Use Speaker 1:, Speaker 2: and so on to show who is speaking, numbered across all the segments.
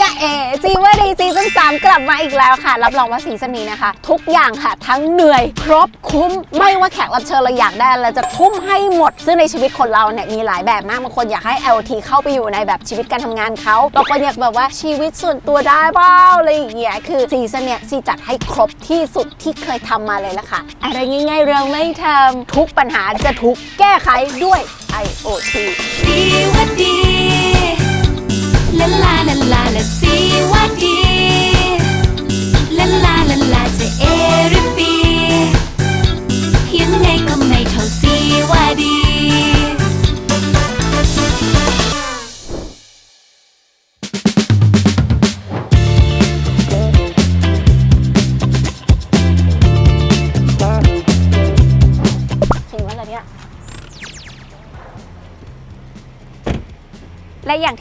Speaker 1: จะเอซีว่าดีซีซั่นสามกลับมาอีกแล้วค่ะ รับรองว่าซีซั่นนี้นะคะ ทุกอย่างค่ะ ทั้งเหนื่อย ครบคุ้ม ไม่ว่าแขกรับเชิญเราอยากได้เราจะทุ่มให้หมด ซึ่งในชีวิตคนเราเนี่ยมีหลายแบบมากบางคนอยากให้ LT เข้าไปอยู่ในแบบชีวิตการทำงานเขาบางคนอยากแบบว่าชีวิตส่วนตัวได้เปล่าอะไรอย่างเงี้ยคือซีซั่นเนี้ยซีจัดให้ครบที่สุดที่เคยทำมาเลยละค่ะ อะไรง่ายๆเราไม่ทำทุกปัญหาจะถูกแก้ไขด้วย IoT
Speaker 2: สีวัดดี ลาลาลาลาลาสีวัดดีลาลาลาลาจะเอหรือบี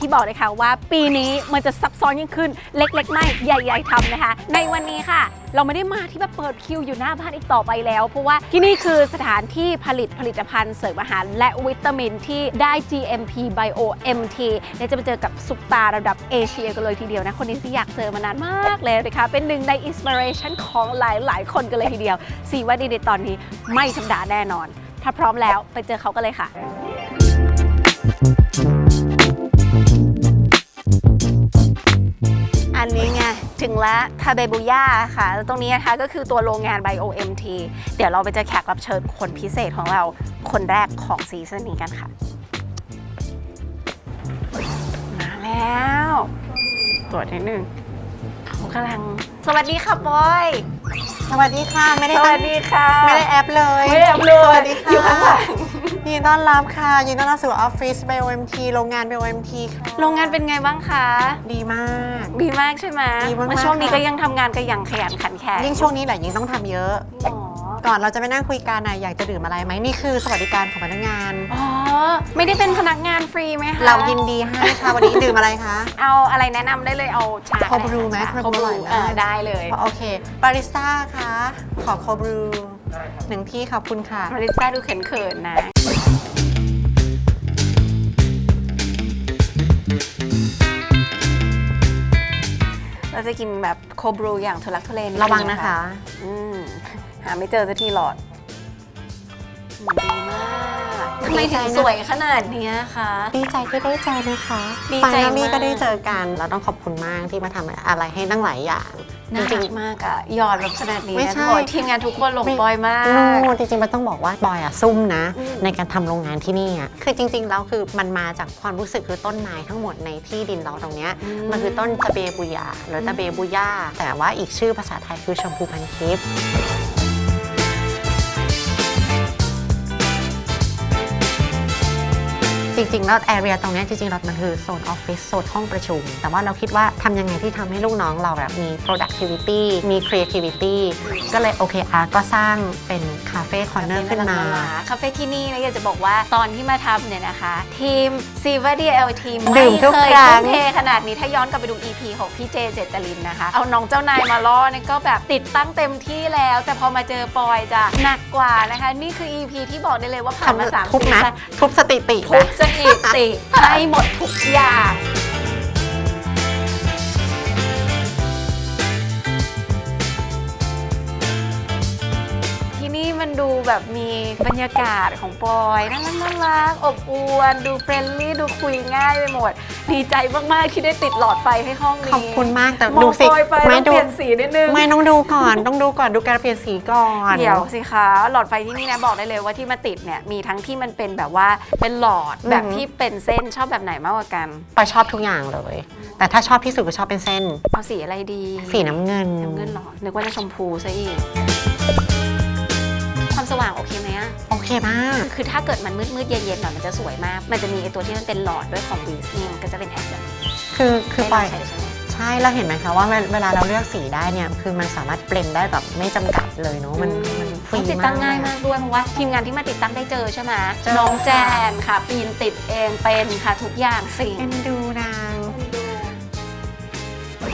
Speaker 2: ที่
Speaker 1: บอกเลยค่ะว่าปีนี้มันจะซับซ้อนยิ่งขึ้น เล็กๆไม่ใหญ่ๆทำนะคะ ในวันนี้ค่ะ เราไม่ได้มาที่แบบเปิดคิวอยู่หน้าบ้านอีกต่อไปแล้ว เพราะว่าที่นี่คือสถานที่ผลิตผลิตภัณฑ์เสริมอาหาร และวิตามินที่ได้ GMP Bio MT และจะไปเจอกับซุปตาระดับเอเชียกันเลยทีเดียวนะ คนนี้สิอยากเจอมานานมากเลยนะคะ เป็นหนึ่งในอินสปิเรชันของหลายๆ คนกันเลยทีเดียวสีว่าดีในตอนนี้ไม่ธรรมดาแน่นอน ถ้าพร้อมแล้วไปเจอเขากันเลยค่ะ นนี้ไง ถึงแล้วทาเบบุย่าค่ะแล้วตรงนี้นะคะก็คือตัวโรงงาน BioMT เดี๋ยวเราไปเจอแขกรับเชิญคนพิเศษของเราคนแรกของซีซั่นนี้กันค่ะ มาแล้ว ตรวจนิดนึงเขากำลัง สวัสดีค่ะบอย
Speaker 3: สวัสดีค่ะ ไม่ได้
Speaker 1: ส
Speaker 3: ตั้
Speaker 1: วั
Speaker 3: ง
Speaker 1: สดีค่ะ
Speaker 3: ไม่ได้แอปเลย
Speaker 1: ไม่ได้แอปเลย
Speaker 3: สวัสดีค่ะ
Speaker 1: อยู่ข้างหลัง
Speaker 3: ยินดีต้อนรับค่ะ ยินดีต้อนรับสู่ออฟฟิศ BioMT โรงงาน BioMT ค่ะ
Speaker 1: โรงงานเป็นไงบ้างคะ
Speaker 3: ดีมาก
Speaker 1: ดีมากใช่ไหม
Speaker 3: ดีมากๆ
Speaker 1: แล้วช่วงนี้
Speaker 3: ค่ะ
Speaker 1: ก็ยังทำงานกันอย่างขยันขันแข็ง
Speaker 3: ยิ่งช่วงนี้แหละยิ่งต้องทำเยอะ
Speaker 1: หรอ
Speaker 3: ก่อนเราจะไปนั่งคุยกันนะอยากจะดื่มอะไรไหมนี่คือสวัสดิการของพนักงาน
Speaker 1: อ๋อ ไม่ได้เป็นพนักงานฟรีไหมคะ
Speaker 3: เรายินดีให้ค่ะวันนี้ดื่มอะไรคะ
Speaker 1: เอาอะไรแนะนำได้เลยเอาชา
Speaker 3: โคบรูไหม
Speaker 1: ชา
Speaker 3: โคบรู
Speaker 1: โคบรู
Speaker 3: อร่อยมาก
Speaker 1: เออได้เลย
Speaker 3: โอเค บาริสต้าคะขอโคบรูหนึ่งที่ขอบคุณค่ะ
Speaker 1: บริสต้าดูเขินๆนะ เราจะกินแบบโคบรูอย่างทุลักทุเลนิดนึ
Speaker 3: ระวังนะคะ
Speaker 1: อืมหาไม่เจอสักทีหลอดอืมดีมาก ทำไมถึงสวยขนาดเนี้ยคะ
Speaker 3: ดีใจที่ได้เจอนะคะ
Speaker 1: ดีใจ
Speaker 3: ฟังแล้วนี่
Speaker 1: มาก
Speaker 3: ก็ได้เจอกัน เราต้องขอบคุณมากที่มาทำอะไรให้ตั้งหลายอย่างจ
Speaker 1: น่า
Speaker 3: ริ
Speaker 1: รั
Speaker 3: ง
Speaker 1: กมากอะหยอดแบบขนาดนี้
Speaker 3: ไม่
Speaker 1: นะ
Speaker 3: ใช่
Speaker 1: โอ้ยทีมงานทุกคนหลงปอยมาก
Speaker 3: โนจริงๆมันต้องบอกว่าบอยอะซุ่มนะ
Speaker 1: อืม
Speaker 3: ในการทำโรงงานที่นี่อะคือจริงๆแล้วคือมันมาจากความรู้สึกคือต้นไม้ทั้งหมดในที่ดินเราตรงเนี้ยมันคือต้นตะเบบุยาหรือตะเบบุย่าแต่ว่าอีกชื่อภาษาไทยคือชมพูพันทิพย์ จริงๆแล้วแอเรียตรงเนี้ยจริงๆเรามันคือโซนออฟฟิศโซนห้องประชุม แต่ว่าเราคิดว่าทำยังไงที่ทำให้ลูกน้องเราแบบมี productivity มี creativity ก็เลยโอเคอาร์ก็สร้างเป็นคาเฟ่คอนเนอร์ขึ้นมา
Speaker 1: คาเฟ่ที่นี่นะอยากจะบอกว่าตอนที่มาทำเนี่ยนะคะ ทีม s i v a d l ทีม
Speaker 3: ดื่
Speaker 1: ไม่
Speaker 3: มทุก
Speaker 1: เคย
Speaker 3: ครั้
Speaker 1: ทุ่
Speaker 3: ง
Speaker 1: มเทขนาดนี้ถ้าย้อนกลับไปดู EP ของพี่เจเจตลินนะคะ เอาน้องเจ้านายมาล่อเนี่ยก็แบบติดตั้งเต็มที่แล้ว แต่พอมาเจอปอยจะหนักกว่านะคะ นี่คือ EP ที่บอกได้เลยว่าผ่านมาสาม
Speaker 3: ทุบ
Speaker 1: ซี
Speaker 3: นะ
Speaker 1: ซั่น
Speaker 3: ทุบสติติ
Speaker 1: ทุ
Speaker 3: นะ
Speaker 1: กสถิติให้หมดทุกอย่าง แบบมีบรรยากาศของปอยน่ารักน่ารักอบอวลดูเฟรนลี่ดูคุยง่ายไปหมด ดีใจมาก ๆ ที่ได้ติดหลอดไฟให้ห้องนี้
Speaker 3: ขอบคุณมากแต่
Speaker 1: มอง
Speaker 3: ดูสิ
Speaker 1: ปอยไป
Speaker 3: ไม่
Speaker 1: ต้อง
Speaker 3: ดู
Speaker 1: เปลี่ยนสีนิดนึง
Speaker 3: ไม่ต้องดูก่อนต้องดูก่อนดูการเปลี่ยนสีก่อน
Speaker 1: เดี๋ยวสิคะหลอดไฟที่นี่นะบอกได้เลยว่าที่มาติดเนี่ยมีทั้งที่มันเป็นแบบว่าเป็นหลอดแบบที่เป็นเส้นชอบแบบไหนมากกว่ากัน
Speaker 3: ปอยชอบทุกอย่างเลย แต่ถ้าชอบที่สุดก็ชอบเป็นเส้น
Speaker 1: เอาสีอะไรดี
Speaker 3: สีน้ำเงิน
Speaker 1: น้ำเงินเหรอนึกว่าจะชมพูซะอีกความ สว่างโอเคไหมอะ
Speaker 3: โอเคมาก
Speaker 1: คือถ้าเกิดมันมืดมืดๆเย็นๆหน่อยมันจะสวยมาก มันจะมีไอตัวที่มันเป็นหลอดด้วยของวีสเนี่ยมันก็จะเป็นแอปแบบนี้
Speaker 3: คือคือป
Speaker 1: ได้
Speaker 3: อย
Speaker 1: ลงใช้ใช่ไหม
Speaker 3: ใช่เราเห็นไหมคะว่าเวเวลาเราเลือกสีได้เนี่ยคือมันสามารถเปลี่ยนได้แบบไม่จำกัดเลยเนาะมันมันฟรี
Speaker 1: ติด
Speaker 3: มา
Speaker 1: ตั้
Speaker 3: ก
Speaker 1: งง่ายมากด้วยเพราะว่าทีมงานที่มาติดตั้งได้เจอใช่ไหม
Speaker 3: เจอ
Speaker 1: น้องแจนค่ะ ปีนติดเองเป็นค่ะทุกอย่างสิ่ง
Speaker 3: เอ็นดูนาง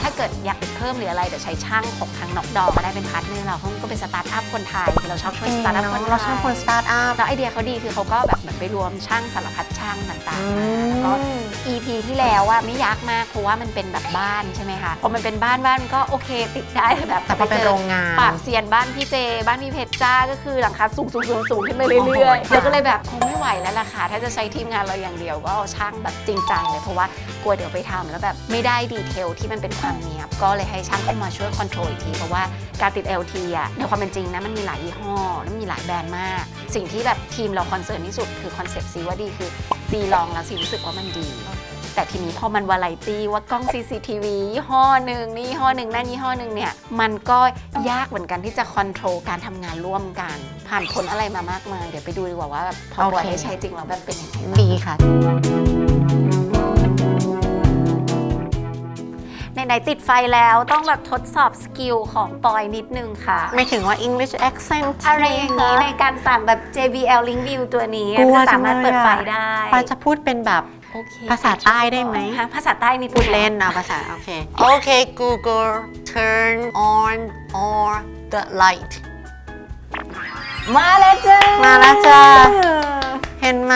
Speaker 1: ถ้าเกิดอยากติดเพิ่มหรืออะไรเดี๋ยวใช้ช่างของทางน็อกดอก็ได้เป็นพาร์ทเนอร์เราเขาก็เป็นสตาร์ทอัพคนไทยเราชอบช่วยสตาร์ทอัพคนไทย
Speaker 3: เราชอบคนสตาร์ทอัพ
Speaker 1: แล้วไอเดียเขาดีคือเขาก็แบบเหมือนไปรวมช่างสารพัดช่างต่าง
Speaker 3: อื
Speaker 1: ๆ
Speaker 3: ม
Speaker 1: ก็ EP ที่แล้วอะไม่ยากมากเพราะว่ามันเป็นแบบบ้านใช่ไหมคะพอมันเป็นบ้านบ้านก็โอเคติดได้แบบ
Speaker 3: แต่พอเป็นโรงงาน
Speaker 1: ปราบเซียนบ้านพี่เจ บ้านพี่เพชรจ้าก็คือหลังคาสูงสูงสูงสูงขึ้นไป
Speaker 3: โอ้
Speaker 1: เรื่อย
Speaker 3: โห
Speaker 1: ๆแล้วก็เลยแบบคงไม่ไหวแล้วล่ะค่ะถ้าจะใช้ทีมงานเราอย่างเดียวก็เอาช่างแบบจริงจังเลยเพราะว่ากลัวเดี๋ยวไปทำแล้วแบบไม่ได้ดีเทลที่มันเป็นความเนียบก็เลยให้ช่างเข้ามาช่วยคอนโทรลอีกที เพราะว่าการติด LT อะในความเป็นจริงนะมันมีหลายยี่ห้อแล้วมันมีหลายแบรนด์มาก สิ่งที่แบบทีมเราคอนเซิร์นที่สุดคือคอนเซปต์ซีว่าดีคือซีลองแล้วซีรู้สึกว่ามันดี แต่ทีนี้พอมันวาไรตี้ว่ากล้อง CCTV ยี่ห้อหนึ่งนี่ยี่ห้อหนึ่งนั่นยี่ห้อหนึ่งเนี่ยมันก็ยากเหมือนกันที่จะคอนโทรลการทำงานร่วมกัน ผ่านผลอะไรมามากมายเดี๋ยวไปดูดีกว่าว่าแบบพอปล่อย
Speaker 3: โอเค
Speaker 1: ให้ใช้จริงแล้วแบบเป็นยังไงบ้าง
Speaker 3: ดีค่ะ
Speaker 1: ไหนๆติดไฟแล้วต้องแบบทดสอบสกิลของปอยนิดนึงค่ะ
Speaker 3: ไม่ถึงว่า English accent
Speaker 1: อะไรอย่างนี้ในการสั่งแบบ JBL Link View ตัวนี้
Speaker 3: กลัว
Speaker 1: จะสามารถ
Speaker 3: จังเลย
Speaker 1: เปิดไฟ
Speaker 3: อะ
Speaker 1: ได้
Speaker 3: ปาจะพูดเป็นแบบ
Speaker 1: โอเค
Speaker 3: ภาษาใต้ได้ไหม
Speaker 1: ฮะภาษาใต้นิด
Speaker 3: พูดเล่นนะภาษาโอเคโอเค Google turn on or the light
Speaker 1: มาแล้วจ้า
Speaker 3: มาแล้วจ้าเห็นไหม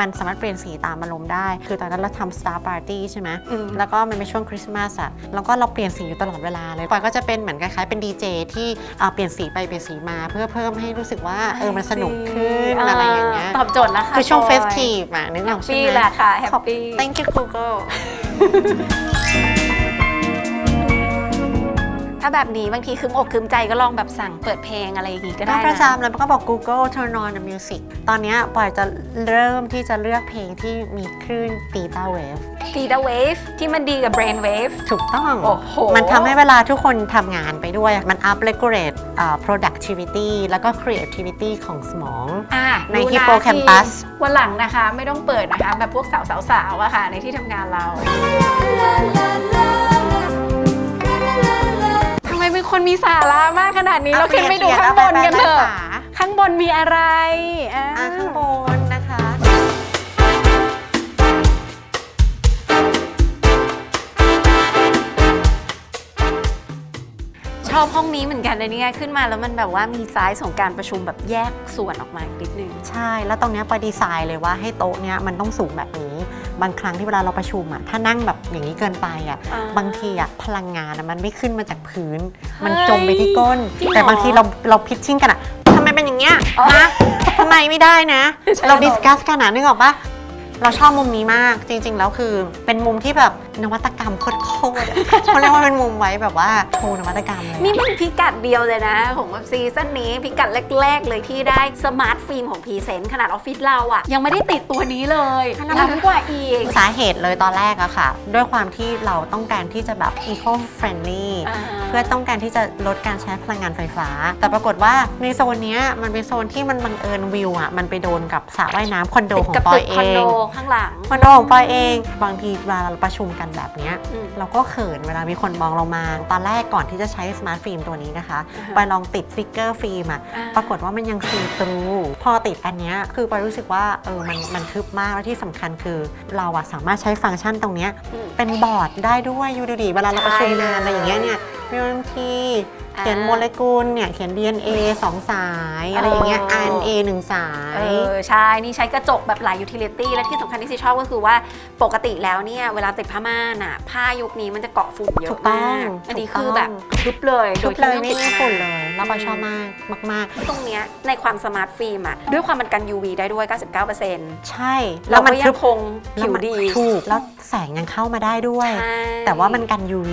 Speaker 3: มันสามารถเปลี่ยนสีตามอารมณ์ได้ คือตอนนั้นเราทำ Star Party ใช่ไหม
Speaker 1: อืม
Speaker 3: แล้วก็มันเป็นช่วงคริสต์มาสอะแล้วก็เราเปลี่ยนสีอยู่ตลอดเวลาเลยปอยก็จะเป็นเหมือนคล้ายๆเป็นดีเจที่เอ่อเปลี่ยนสีไปเปลี่ยนสีมา เพื่อเพิ่มให้รู้สึกว่าเออมันสนุกขึ้นอะไรอย่างเงี้ย
Speaker 1: ตอบโจทย์แล้วค่ะ
Speaker 3: คือช่วง
Speaker 1: ปย
Speaker 3: เฟสทีฟอะนึกออกใช่
Speaker 1: ปี
Speaker 3: ไหม
Speaker 1: แหละค่ะแฮป
Speaker 3: ขอบ
Speaker 1: ปี้
Speaker 3: thank you Google
Speaker 1: ถ้าแบบนี้บางทีคืมอกคืมใจก็ลองแบบสั่งเปิดเพลงอะไรอย่างงี้ก็ได้
Speaker 3: ก็
Speaker 1: นะ
Speaker 3: ประจำเลยมันก็บอก Google turn on the music ตอนเนี้ยปอยจะเริ่มที่จะเลือกเพลงที่มีคลื่น theta wave
Speaker 1: ตีดาเวฟที่มันดีกับ brain wave
Speaker 3: ถูกต้อง
Speaker 1: โอ้โห
Speaker 3: มันทำให้เวลาทุกคนทำงานไปด้วย มัน up regulate อ่า productivity แล้วก็ creativity ของสมอง
Speaker 1: อะ
Speaker 3: ใน
Speaker 1: รู้นะ
Speaker 3: hippocampus
Speaker 1: ที่วันหลังนะคะ ไม่ต้องเปิดนะคะ แบบพวกสาวๆๆอะค่ะ ในที่ทำงานเราทำไมเป็นคนมีสาระมากขนาดนี้ เราขึ้นไปดูข้างบนกันเถอะ ข้างบนมีอะไรอะ
Speaker 3: อะข้างบนนะคะ
Speaker 1: ชอบห้องนี้เหมือนกันเลยเนี่ยขึ้นมาแล้วมันแบบว่ามีไซส์ของการประชุมแบบแยกส่วนออกมาอีกนิดนึง
Speaker 3: ใช่ แล้วตรงเนี้ยปอยดีไซน์เลยว่าให้โต๊ะเนี้ยมันต้องสูงแบบนี้ บางครั้งที่เวลาเราประชุมอะถ้านั่งแบบอย่างนี้เกินไปอะ
Speaker 1: อ่า
Speaker 3: บางทีอะพลังงานอะมันไม่ขึ้นมาจากพื้น มัน
Speaker 1: เฮ้ย
Speaker 3: จมไปที่ก้น
Speaker 1: จริงเหรอ
Speaker 3: แต่บางทีเราเราพิชชิ่งกันอะทำไมเป็นอย่างเงี้ย
Speaker 1: อ๋อ
Speaker 3: นะทำไมไม่ได้นะ
Speaker 1: ใช่
Speaker 3: เราดิสคัสกันอะนึกออกปะเราชอบมุมนี้มากจริง ๆ แล้วคือเป็นมุมที่แบบนวัตกรรมโคตรๆอะเขาเรียกว่าเป็นมุมไว้แบบว่าโชว์นวัตกรรมเลย
Speaker 1: นี่มันพิกัดเดียวเลยนะ ของแบบซีซั่นนี้พิกัดแรก ๆ เลยที่ได้สมาร์ทฟิล์มของพรีเซนต์ขนาดออฟฟิศเราอะยังไม่ได้ติดตัวนี้เลยล้ำกว่าอีก
Speaker 3: สาเหตุเลยตอนแรกอะค่ะ ด้วยความที่เราต้องการที่จะแบบ eco friendly
Speaker 1: อ่า
Speaker 3: เพื่อต้องการที่จะลดการใช้พลังงานไฟฟ้า แต่ปรากฏว่าในโซนเนี้ยมันเป็นโซนที่มันบังเอิญวิวอะมันไปโดนกับสระว่ายน้ำคอนโด
Speaker 1: ติด
Speaker 3: ของ
Speaker 1: กับ
Speaker 3: ปอ
Speaker 1: ตึ
Speaker 3: ย
Speaker 1: ก
Speaker 3: เอ
Speaker 1: คอนโด
Speaker 3: ง
Speaker 1: ข้างหลัง
Speaker 3: คอนโดของปอยเองบางทีเวลาเราประชุมกันแบบเนี้ย
Speaker 1: อืม
Speaker 3: เราก็เขินเวลามีคนมองเรามา ตอนแรกก่อนที่จะใช้สมาร์ทฟิล์มตัวนี้นะคะ
Speaker 1: อ่าฮะ
Speaker 3: ปอยลองติดสติกเกอร์ฟิล์มอะ
Speaker 1: อ่า
Speaker 3: ปรากฏว่ามันยังซีทรูพอติดอันเนี้ยคือปอยรู้สึกว่าเออมันมันทึบมากและที่สำคัญคือเราอะสามารถใช้ฟังก์ชันตรงเนี้ย
Speaker 1: อืม
Speaker 3: เป็นบอร์ดได้ด้วยยูดูดีเวลาเราประชุมงาน
Speaker 1: ใช่
Speaker 3: อะไรอย่างเงี้ยเนี่ยมีวันที เขียน
Speaker 1: อ่า
Speaker 3: โมเลกุลเนี่ยเขียน DNA 2 สาย อะไรอย่างเงี้ย
Speaker 1: เออ
Speaker 3: RNA 1 สาย
Speaker 1: เออใช่ นี่ใช้กระจกแบบหลายยูทิลิตี้ และที่สำคัญที่ซีชอบก็คือว่าปกติแล้วเนี่ยเวลาติดผ้าม่านอะผ้ายุคนี้มันจะเกาะฝุ่นเย
Speaker 3: ถู
Speaker 1: อะ
Speaker 3: กต้อ
Speaker 1: มางกอันนี้
Speaker 3: ถูกต้อง
Speaker 1: คือแบบทึบเลย
Speaker 3: ทุบ
Speaker 1: โด
Speaker 3: เลย
Speaker 1: ที่
Speaker 3: ไม่
Speaker 1: ติด
Speaker 3: มี
Speaker 1: ผ้า
Speaker 3: ฝุ่น
Speaker 1: ม่าน
Speaker 3: เลยแล้วปอยชอบมากมาก
Speaker 1: ตรงเนี้ยในความสมาร์ทฟิล์มอะด้วยความมันกัน UV ได้ด้วย 99%
Speaker 3: ๆใช่
Speaker 1: เรา
Speaker 3: มั
Speaker 1: ก็ยั
Speaker 3: ทึ
Speaker 1: ง
Speaker 3: บ
Speaker 1: คง
Speaker 3: แล้ว
Speaker 1: ผิว
Speaker 3: มัน
Speaker 1: ดี
Speaker 3: ถูกแล้วแสงยังเข้ามาได้ด้วย
Speaker 1: ใช่
Speaker 3: แต่ว่ามันกัน UV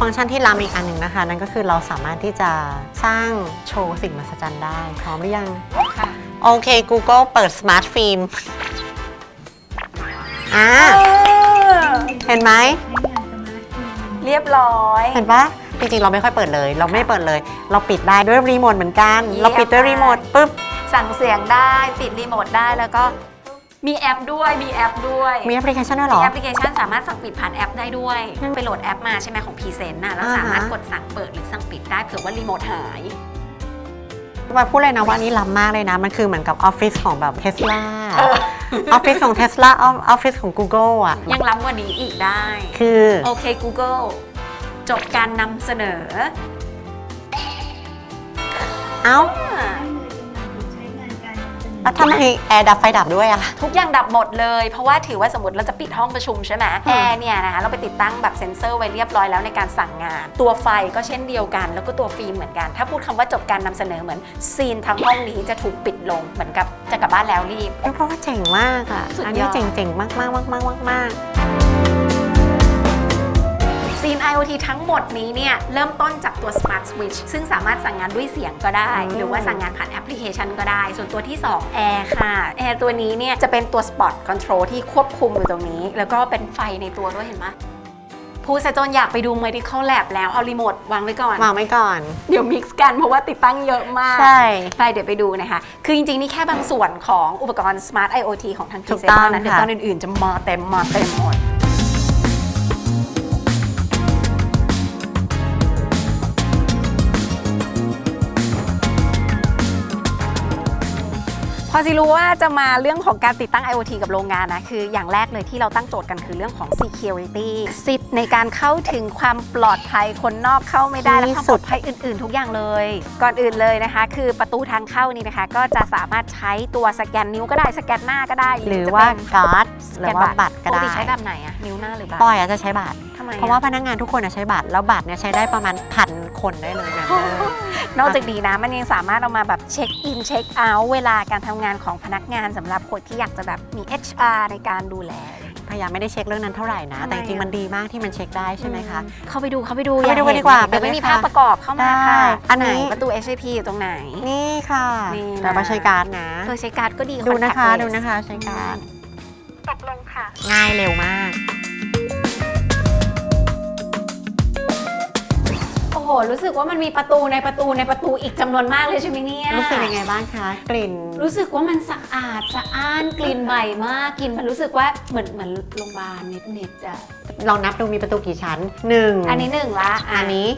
Speaker 3: ฟังก์ชันที่ล้ำอีกอันหนึ่งนะคะ นั่นก็คือเราสามารถที่จะสร้างโชว์สิ่งมหัศจรรย์ได้พร้อมหรือยัง
Speaker 1: ค่ะ
Speaker 3: โอเค Google เปิด Smart Film อ่าเห็นไหม
Speaker 1: เรียบร้อย
Speaker 3: เห็นปะจริงๆ เราไม่ค่อยเปิดเลย เราไม่เปิดเลย เราปิดได้ด้วยรีโมทเหมือนกัน
Speaker 1: เยี่ยม
Speaker 3: เราปิดด้วยรีโมทปุ๊บ
Speaker 1: สั่งเสียงได้ ปิดรีโมทได้แล้วก็ มีแอปด้วย มีแอปด้วย
Speaker 3: มีแอปพลิเคชันด้วยเหรอ
Speaker 1: แอปพลิเคชันสามารถสั่งปิดผ่านแอปได้ด้วยไปโหลดแอปมาใช่ไหมของ p ีเซนต์น่ะแล้ว
Speaker 3: อ่าฮะ
Speaker 1: สามารถกดสั่งเปิดหรือสั่งปิดได้เผื่อว่ารีโมทหาย
Speaker 3: ว่าพูดเลยนะว่าอันนี้ล้ำมากเลยนะ มันคือเหมือนกับออฟฟิศของแบบเทสลา
Speaker 1: เออ
Speaker 3: ออฟฟิศของ Tesla ออฟฟิศของ Google อะ
Speaker 1: ยังล้ำกว่านี้อีกได้
Speaker 3: คือ
Speaker 1: โอเค Google จบการนำเสนอ
Speaker 3: เอ้า แล้วทำไมแอร์ดับไฟดับด้วยอะ
Speaker 1: ทุกอย่างดับหมดเลย เพราะว่าถือว่าสมมติเราจะปิดห้องประชุมใช่ไหมแอร์เนี่ยนะคะเราไปติดตั้งแบบเซ็นเซอร์ไว้เรียบร้อยแล้วในการสั่งงาน ตัวไฟก็เช่นเดียวกัน แล้วก็ตัวฟิล์มเหมือนกัน ถ้าพูดคำว่าจบการนำเสนอเหมือนซีนทั้งห้องนี้จะถูกปิดลงเหมือนกับจะกลับบ้านแล้วรีบ
Speaker 3: เพราะว่าเจ๋งมากอะ
Speaker 1: สุดยอด
Speaker 3: อันนี้เจ๋งๆมากๆมากมากมากมาก
Speaker 1: ซีน IoT ทั้งหมดนี้เนี่ยเริ่มต้นจากตัว Smart Switch ซึ่งสามารถสั่งงานด้วยเสียงก็ได้ หรือว่าสั่งงานผ่านแอปพลิเคชันก็ได้ ส่วนตัวที่ 2 Air ค่ะ Air ตัวนี้เนี่ยจะเป็นตัว Spot Control ที่ควบคุมอยู่ตรงนี้ แล้วก็เป็นไฟในตัวด้วยเห็นไหมผู้สะจนอยากไปดู Medical Lab แล้ว เอารีโมทวางไว้ก่อน
Speaker 3: วางไว้ก่อน
Speaker 1: เดี๋ยวมิกซ์กันเพราะว่าติดตั้งเยอะมาก
Speaker 3: ใช่
Speaker 1: ไปเดี๋ยวไปดูนะคะ คือจริง ๆ นี่แค่บางส่วนของอุปกรณ์ Smart IoT ของทาง t
Speaker 3: ถูก
Speaker 1: เซ
Speaker 3: ต้อง
Speaker 1: เท่านั้นเดี๋ยว
Speaker 3: ค่ะ
Speaker 1: ตอนอื่น ๆ จะมาเต็มมาเต็มหมด พอสิรู้ว่าจะมาเรื่องของการติดตั้ง IoT กับโรงงานนะ คืออย่างแรกเลยที่เราตั้งโจทย์กันคือเรื่องของ security สิทธิ์ในการเข้าถึงความปลอดภัยคนนอกเข้าไม่ได้ และ
Speaker 3: ที่
Speaker 1: ความ
Speaker 3: สุ
Speaker 1: ปล
Speaker 3: ด
Speaker 1: อดภัยอื่น ๆ ทุกอย่างเลย ก่อนอื่นเลยนะคะ คือประตูทางเข้านี่นะคะ ก็จะสามารถใช้ตัวสแกนนิ้วก็ได้สแกนหน้าก็ได้
Speaker 3: หรือ
Speaker 1: จะ
Speaker 3: ว่า
Speaker 1: เป็น
Speaker 3: การ์ด
Speaker 1: ส
Speaker 3: ห
Speaker 1: แก
Speaker 3: รือนว่าบัตรก็
Speaker 1: ปก
Speaker 3: ได้
Speaker 1: ติใช้แบบไหนอะนิ้วหน้าหรือบัตร
Speaker 3: ปอยอาจจะใช้บัตร
Speaker 1: ทำไมอ
Speaker 3: เพราะว่าพนักงานทุกคนอะใช้บัตรแล้วบัตรเนี่ยใช้ได้ประมาณพันคนได้เลยนะ
Speaker 1: นอกจากนี้นะมันยังสามารถเอามาแบบเช็คอินเช็คเอาท์เวลาการทำงานของพนักงานสำหรับคนที่อยากจะแบบมี HR ในการดูแล
Speaker 3: พยายามไม่ได้เช็คเรื่องนั้นเท่าไหร่นะ
Speaker 1: ทำไม
Speaker 3: แต่จริงๆ
Speaker 1: อะ
Speaker 3: มันดีมากที่มันเช็คได้ใช่ไหมคะ
Speaker 1: เข้าไปดูเข้าไปดู
Speaker 3: เข้าไปดู
Speaker 1: อย
Speaker 3: กันดีกว่า
Speaker 1: เห็น
Speaker 3: ไป
Speaker 1: เดี๋ยว
Speaker 3: เลย
Speaker 1: ไม่มี
Speaker 3: ค่ะ
Speaker 1: ภาพประกอบเข้ามาค่ะ
Speaker 3: ได้อันนี้
Speaker 1: ไหประตู SAP อยู่ตรงไหน
Speaker 3: นี่ค่ะ
Speaker 1: นี่นะ
Speaker 3: เดี๋ยวมาใช้การ์ดนะ
Speaker 1: เออใช้การ์ดก็ดี
Speaker 3: ดูนะคะ
Speaker 1: contactless
Speaker 3: ดูนะคะใช้การ์ด
Speaker 1: ตกลงค่ะ
Speaker 3: ง่ายเร็วมาก
Speaker 1: รู้สึกว่ามันมีประตูในประตูในประตูอีกจำนวนมากเลยใช่ไหมเนี่ย
Speaker 3: รู้สึกยังไงบ้างคะ กลิ่น
Speaker 1: รู้สึกว่ามันสะอาดสะอ้านกลิ่นใหม่มากกลิ่นมันรู้สึกว่าเหมือนเหมือนโรงพยาบาลเน็ตๆอะ
Speaker 3: ลองนับดูมีประตูกี่ชั้นหนึ่ง
Speaker 1: อันนี้หนึ่งละะ
Speaker 3: อันนี้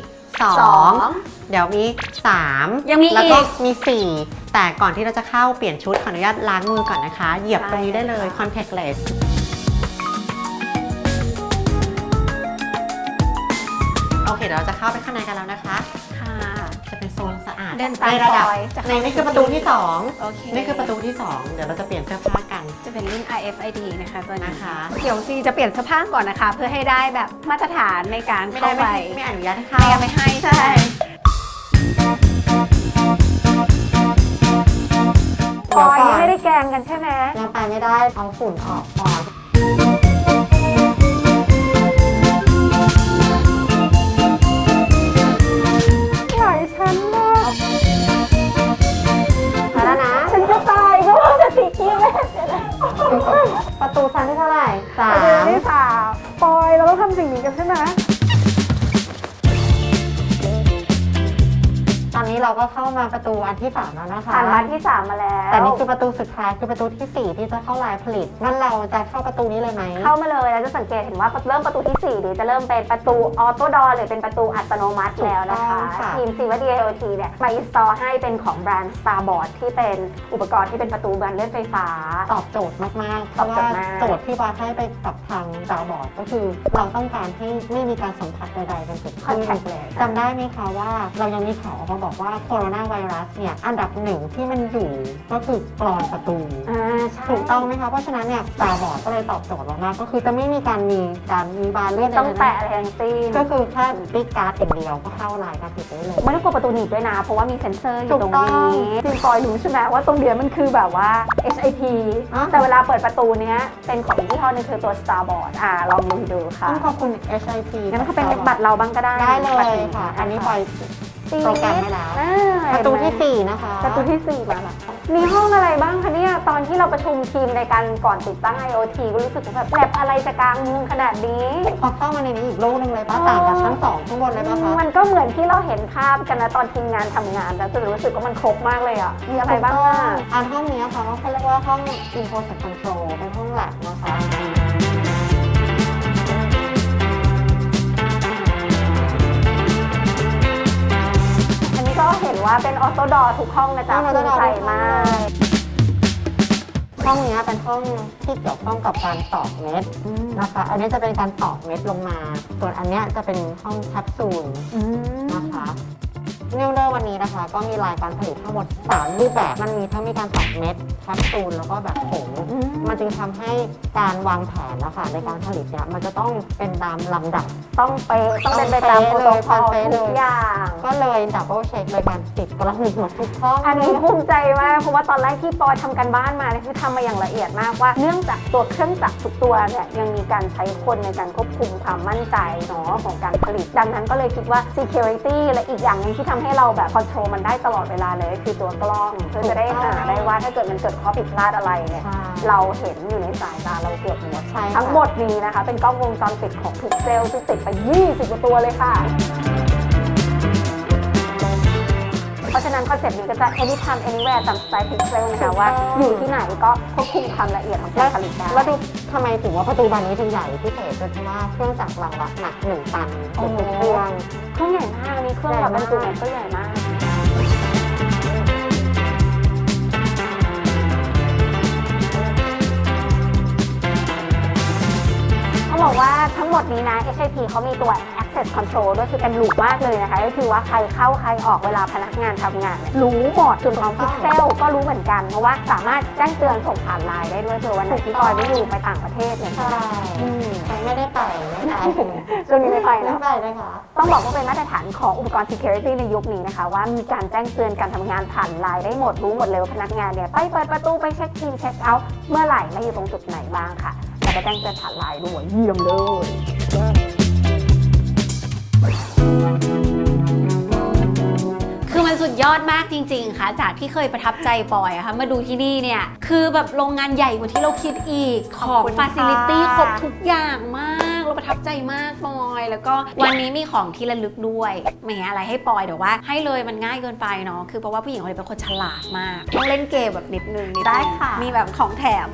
Speaker 3: สอ
Speaker 1: สองง
Speaker 3: เดี๋ยวมีสาม
Speaker 1: ยังมี
Speaker 3: แล้วก็
Speaker 1: อีก
Speaker 3: มีสี่แต่ก่อนที่เราจะเข้าเปลี่ยนชุดขออนุญาตล้างมือก่อนนะคะ เหยียบตรงนี้ได้เลย
Speaker 1: ได้ค่ะ
Speaker 3: contactless โอเคเดี๋ยวเราจะเข้าไปข้างในกันแล้ว เดิ
Speaker 1: นตาม
Speaker 3: ในระดับ
Speaker 1: ปอยจะเข้า
Speaker 3: ในนี่คือประตูที่2
Speaker 1: โอเค
Speaker 3: นี่คือประตูที่2เดี๋ยวเราจะเปลี่ยนเสื้อผ้ากัน
Speaker 1: จะเป็นรุ่น RFID นะคะตัวนี้
Speaker 3: นะคะ
Speaker 1: เดี๋ยวซีจะเปลี่ยนเสื้อผ้าก่อนนะคะ เพื่อให้ได้แบบมาตรฐานในการ
Speaker 3: ไม่
Speaker 1: เข้า
Speaker 3: ได้
Speaker 1: ไป
Speaker 3: ไม่ไม่อนุญาตให้เข้า
Speaker 1: ไม่เอาไม่ให้ใช่
Speaker 3: เดี๋ยวก่อน
Speaker 1: ไม่ได้แกงกันใช่ไหม
Speaker 3: ยังไปไม่ได้เอาฝุ่นออก
Speaker 1: ป
Speaker 3: ระ เรา
Speaker 1: ก็
Speaker 3: เข้ามาประตูอันที่สามแล้วนะคะ
Speaker 1: ผ่านวันที่สามมาแล้ว
Speaker 3: แต่นี่คือประตูสุดท้ายคือประตูที่สี่ที่จะเข้าลายผลิตงั้นเราจะเข้าประตูนี้เลยไหม
Speaker 1: เข้ามาเลยแล้วจะสังเกตเห็นว่าเริ่มประตูที่4เดี๋ยวจะเริ่มเป็นประตูออโต้ดอร์หรือเป็นประตูอัตโนมัติแล้วนะคะ
Speaker 3: ถูกต้องค่ะ
Speaker 1: ทีม c ีว่า DIoT เนี่ยมาอินสตอลให้เป็นของแบรนด์ Starboard ที่เป็นอุปกรณ์ที่เป็นประตูบานเลื่อนไฟฟ้า
Speaker 3: ตอบโจทย์มากๆเพ
Speaker 1: ตอบ
Speaker 3: ราะ
Speaker 1: โจ
Speaker 3: ว่า
Speaker 1: ทย์มาก
Speaker 3: โจทย์ที่บาให้ไปกับทางดาวบอร์ดก็คือเราต้องการให้ไม่มีการสัมผัสใดๆกันเกิด
Speaker 1: คอน
Speaker 3: ขึ้น
Speaker 1: แทคเลย
Speaker 3: จำได้ไหมคะว่าเรายังมีข่าวออกมาบอกว่าโคโรนาไวรัสเนี่ยอันดับหนึ่งที่มันอยู่ก็คือกรอนประตู
Speaker 1: อ่าใช่
Speaker 3: ถูกต้องไหมคะ เพราะฉะนั้นเนี่ยดาวบอร์ดก็เลยตอบโจทย์เรามากก็คือจะไม่มีการมีการมีบานเลื่อน
Speaker 1: ต้องะ
Speaker 3: ไร
Speaker 1: แตะอะไรทั้งสิ้น
Speaker 3: ก็คือแค่ติ๊กการ์ดอย่างเดียวก็เข้าลายการติดได้เลย
Speaker 1: ไม่ต้องกลัวประตูหนีบด้วยนะ เพราะว่ามีเซ็นเซอร์อยู่ตรง
Speaker 3: ถูกต้
Speaker 1: นี้
Speaker 3: อง
Speaker 1: จริงปอยรู้ใช่ไหมว่าตรงเดียวมันคือแบบว่า SIP
Speaker 3: อ๋อ
Speaker 1: แต่เวลาเปิดประตูเนี้ยเป็นของยี่ห้อหนึงคือตัว Starboard อ่าลองดูดูค่ะ
Speaker 3: ต้องขอบคุณ HIP
Speaker 1: งั้นก็เป็นบัตรเราบ้างก็ได้
Speaker 3: ได้เล
Speaker 1: บัตร
Speaker 3: ย
Speaker 1: นี้
Speaker 3: ค่ะ อันนี้ปล่อย
Speaker 1: ปี๊ด
Speaker 3: โปรแกรมให้แล้ว
Speaker 1: อ่า
Speaker 3: ประตูที่
Speaker 1: เห็นไหม
Speaker 3: สี่นะคะ
Speaker 1: ประตูที่สี่มาละมีห้องอะไรบ้างคะเนี่ยตอนที่เราประชุมทีมในการก่อนติดตั้ง IoT ก็รู้สึกว่าแบบแลบอะไรจะกลางเมืองขนาดนี้
Speaker 3: พอเข้ามาในนี้อีกโลกหนึงเลยป้าต่างกับชั้นสองข้างบนเลยป่ะคะ
Speaker 1: มันก็เหมือนที่เราเห็นภาพกันนะตอนทีมงานทำงานแล้วจะรู้สึกว่ามันครบมากเลยอะ มีอะไรบ้างอะ
Speaker 3: อันห้องนี้ค่ะเขาเรียกว่าห้อง Info Set Control เป็นห้องแลบนะคะ
Speaker 1: เห็นว่าเป็นออโต้ดอทุกห้องนะจ๊ะภูมิใจมาก
Speaker 3: พห้องเนี้ยเป็นห้องที่เกี่ยวข้องกับการตอกเม็ดนะคะ อันนี้จะเป็นการตอกเม็ดลงมา ส่วนอันเนี้ยจะเป็นห้องแคปซูล
Speaker 1: อืม
Speaker 3: นะคะ เนื่องด้วยวันนี้นะคะ ก็มีรายการผลิตทั้งหมด 3 รูปแบบ มันมีทั้งมีการตอกเม็ดแคปซูลแล้วก็แบบผง
Speaker 1: อืม
Speaker 3: มันจึงทำให้การวางแผนนะคะในการผลิตเนี่ยมันจะต้องเป็นตามลำดับ
Speaker 1: ต้องเป๊ะต้องเป็นไปตามโปรโตคอล
Speaker 3: เป๊ะเลย
Speaker 1: ทุกอย่าง
Speaker 3: ก็เลยดับเบิลเช็คเลยการติดกล้องหมดทุกห้อง
Speaker 1: อันนี้ภูมิใจมากเพราะว่าตอนแรกที่ปอยทำกันบ้านมาเนี่ยคือทำมาอย่างละเอียดมากว่า เนื่องจากตัวเครื่องจักรทุกตัวเนี่ยยังมีการใช้คนในการควบคุมความมั่นใจเนาะของการผลิต ดังนั้นก็เลยคิดว่า security และอีกอย่างหนึงที่ทำให้เราแบบ control มันได้ตลอดเวลาเลย คือตัวกล้องเพื่อจะได้หาได้ว่าถ้าเกิดมันเกิดข้อผิดพลาดอะไรเนี่ย
Speaker 3: ใช่
Speaker 1: เราเห็นอยู่ในสายตาเราเกือบหมด
Speaker 3: ใช่ค่ะ
Speaker 1: ทั้งหมดนี้นะคะ เป็นกล้องวงจรปิดของพิกเซลซึ่งติดไป 20กว่าตัวเลยค่ะ เพราะฉะนั้นคอนเซ็ปต์นี้ก็จะ anytime anywhere ตามสไตล์พิกเซลนะคะว่าอยู่ที่ไหนก็ควบคุมความละเอียดของการผลิตได้
Speaker 3: แล้วดูทำไมถึงว่าประตูบานนี้ถึงใหญ่พิเศษก็เพราะว่าเครื่องจักรเราอะหนักหนึ่งตัน
Speaker 1: โอ้
Speaker 3: เป็น
Speaker 1: โห
Speaker 3: เครื่อง
Speaker 1: เครื่องใหญ่มากนี่เครื่องแบบบรรจุเนี่ยก็ใหญ่มากเขาบอกว่าทั้งหมดนี้นะ SAP เขามีตัว access control ด้วยคือเป็นหลูมากเลยนะคะ ก็คือว่าใครเข้าใครออกเวลาพนักงานทำงานเนี่ยรู้หมดส่วนของ Pixel ก็รู้เหมือนกัน เพราะว่าสามารถแจ้งเตือนส่งผ่านไลน์ได้ด้วยเผื่อวันไหนที่ปอยไม่อยู่ไปต่างประเทศเนี่ย
Speaker 3: ใช่
Speaker 1: อืม
Speaker 3: ใครไม่ได้ไปนะคะ
Speaker 1: ช่วงนี้ไม่ไป
Speaker 3: ไม่
Speaker 1: นะ
Speaker 3: ได้ไปนะคะ
Speaker 1: ต้องบอกว่าเป็นมาตรฐานของอุปกรณ์ security ในยุคนี้นะคะ ว่ามีการแจ้งเตือนการทำงานผ่านไลน์ได้หมดรู้หมดเลยว่าพนักงานเนี่ยไปเปิดประตูไปเช็คอินเช็คเอาท์เมื่อไหร่และอยู่ตรงจุดไหนบ้างค่ะแล้วก็แจ้งเตือนผ่านไลน์ด้วยเยี่ยมเลย คือมันสุดยอดมากจริง ๆ ค่ะ จากที่เคยประทับใจปอยอะค่ะ มาดูที่นี่เนี่ย คือแบบโรงงานใหญ่กว่าที่เราคิดอีกข
Speaker 3: ข
Speaker 1: อ
Speaker 3: อบ
Speaker 1: ง
Speaker 3: คุณ
Speaker 1: ฟาซิลิตี้
Speaker 3: ค่ะ
Speaker 1: ครบทุกอย่างมาก เราประทับใจมากปอย แล้วก็วันนี้มีของที่ระลึกด้วยไม่อะไรให้ปอยเดี๋ยวว่า ให้เลยมันง่ายเกินไปเนาะ คือเพราะว่าผู้หญิงคนนี้เป็นคนฉลาดมาก ต้องเล่นเกมแบบนิดนึงนินึง
Speaker 3: ได้ค่ะ
Speaker 1: มีแบบของแถม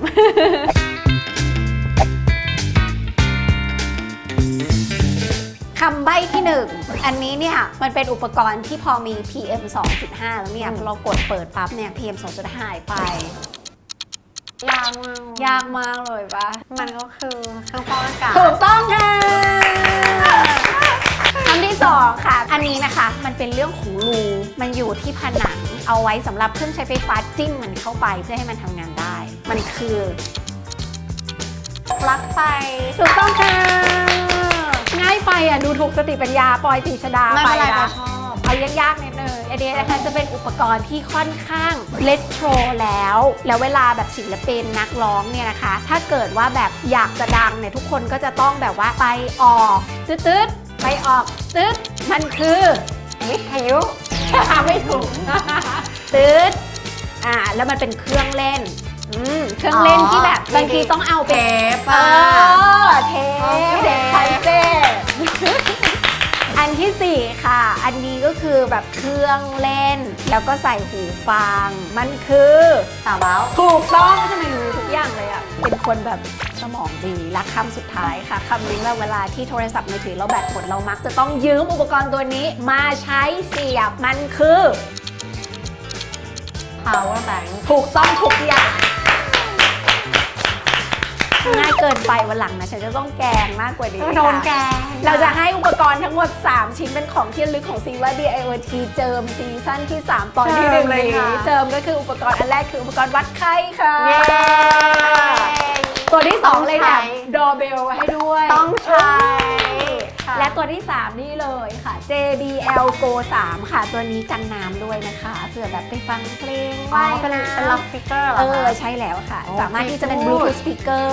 Speaker 1: ำใบ้ที่หนึ่งอันนี้เนี่ยมันเป็นอุปกรณ์ที่พอมี PM 2.5 แล้วเนี่ยพอเรากดเปิดปั๊บเนี่ย PM 2.5หายไป
Speaker 3: ยากมาก
Speaker 1: ยากมากเลยปะ
Speaker 3: มันก็คือเครื่องฟอกอากาศ
Speaker 1: ถูกต้องค่ะคำที่สองค่ะ อันนี้นะคะมันเป็นเรื่องของรู มันอยู่ที่ผนังเอาไว้สำหรับเครื่องใช้ไฟฟ้าจิ้มมันเข้าไปเพื่อให้มันทำงานได้ มันคือ
Speaker 3: ปลั๊กไฟ
Speaker 1: ถูกต้องค่ะ ง่ายไปอะดูถูกสติปัญญาปอยตีชดา
Speaker 3: ไม่
Speaker 1: ไป
Speaker 3: เป็นไร
Speaker 1: นะ
Speaker 3: เราชอบ
Speaker 1: เอายากๆนิดนึงอันนี้นะคะจะเป็นอุปกรณ์ที่ค่อนข้างเลโทรแล้ว แล้วเวลาแบบศิลปินนักร้องเนี่ยนะคะ ถ้าเกิดว่าแบบอยากจะดังเนี่ยทุกคนก็จะต้องแบบว่าไปออกตืดๆไปออกตืดมันคือ
Speaker 3: วิทยุ
Speaker 1: ไม่ถูก ตืดอ่าแล้วมันเป็นเครื่องเล่น อืมเครื่องเล่นที่แบบบางทีต้องเอาไป
Speaker 3: ป
Speaker 1: เออเท
Speaker 3: โอเค
Speaker 1: ปเด็กไทยเซ่อันที่ 4 ค่ะ อันนี้ก็คือแบบเครื่องเล่น แล้วก็ใส่หูฟัง มันคือ
Speaker 3: สาวเบ้า
Speaker 1: ถูกต้องทำไมรู้ทุกอย่างเลยอะ เป็นคนแบบสมองดีและคำสุดท้ายค่ะคำนี้ว่าเวลาที่โทรศัพท์มือถือเราแบตหมดเรามักจะต้องยืมอุปกรณ์ตัวนี้มาใช้เสียบมันคือ
Speaker 3: power bank
Speaker 1: ถูกต้องทุกอย่าง ง่ายเกินไปวันหลังนะฉันจะต้องแกงมากกว่านี้
Speaker 3: โดนแก
Speaker 1: ค่ะ
Speaker 3: ง
Speaker 1: เราจะให้อุปกรณ์ทั้งหมด 3 ชิ้นเป็นของที่ระลึกของซีว่า DIOT เจิมซีซั่นที่ 3 ตอนที่หนึ่ง
Speaker 3: เจิมเลย
Speaker 1: นี้
Speaker 3: ค่ะ
Speaker 1: เจิมก็คืออุปกรณ์อันแรกคืออุปกรณ์วัดไข้ค่ะ
Speaker 3: เย้
Speaker 1: ตัวที่ 2 เลยเนี่ย
Speaker 3: ต้องใช้
Speaker 1: ดอเบลให้ด้วย
Speaker 3: ต้องใช้ค่ะ
Speaker 1: และตัวที่ 3 นี่เลยค่ะ JBL Go 3 ค่ะ ตัวนี้กันน้ำด้วยนะคะเผื่อแบบไปฟังเพลง
Speaker 3: อ๋อ
Speaker 1: ว่าย
Speaker 3: เป็น
Speaker 1: น้ำ
Speaker 3: เป็นล็อกสปีกเกอร์เหร
Speaker 1: เอ
Speaker 3: อ
Speaker 1: อ
Speaker 3: คะ
Speaker 1: ใช่แล้วค่ะ
Speaker 3: โอ้
Speaker 1: สามารถที่จะเป็น
Speaker 3: good
Speaker 1: Bluetooth speaker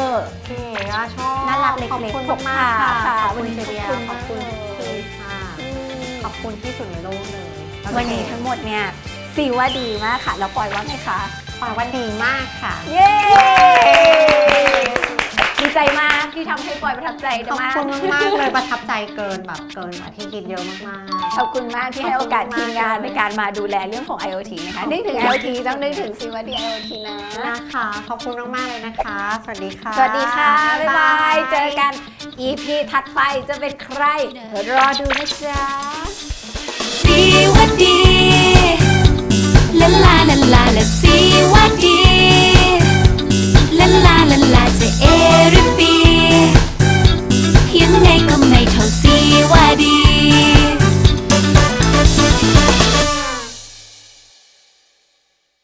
Speaker 3: เก๋อะชอบ
Speaker 1: น่ารักเล็กๆ
Speaker 3: ขอบคุณ
Speaker 1: พก
Speaker 3: มากๆ
Speaker 1: พา
Speaker 3: ค่ะ
Speaker 1: ค่ะ
Speaker 3: ขอบคุณ
Speaker 1: วันนี้
Speaker 3: เจเดีย
Speaker 1: ขอบคุณ
Speaker 3: ขอบคุณ
Speaker 1: มากเลย
Speaker 3: ค่ะขอบคุณที่สุดในโลกเลย
Speaker 1: วันนี้ทั้งหมดเนี่ยซีว่าดีมากค่ะ แล้วปล่อยว่าไงคะ
Speaker 3: ปอยว่าดีมากค่ะ
Speaker 1: เย้ ดีใจมากที่ทำให้ปอยประทับใจ
Speaker 3: ขอบ
Speaker 1: มาก
Speaker 3: คุณมากๆเลยประทับใจเกินแบบเกินกว่าที่คิดเยอะมาก
Speaker 1: ขอบคุณมากที่ให้โอกาสทีมงานในการมาดูแลเรื่องของ IoT นะคะนึกถึง IoT ต้องนึกถึงซีว่าดี IoT นะ
Speaker 3: ๆนะคะ ขอบคุณมากๆเลยนะคะ สวัสดีค่ะ
Speaker 1: สวัสดีค่ะ บ๊ายบาย เจอกัน EP ถัดไปจะเป็นใคร รอดูนะจ๊ะ
Speaker 2: สีวัดดีลาลาลาลาลาสีวั
Speaker 1: ด ลาลาลาลาจะเอรือบียังไงก็ไม่เท่าสีว่า
Speaker 2: ดี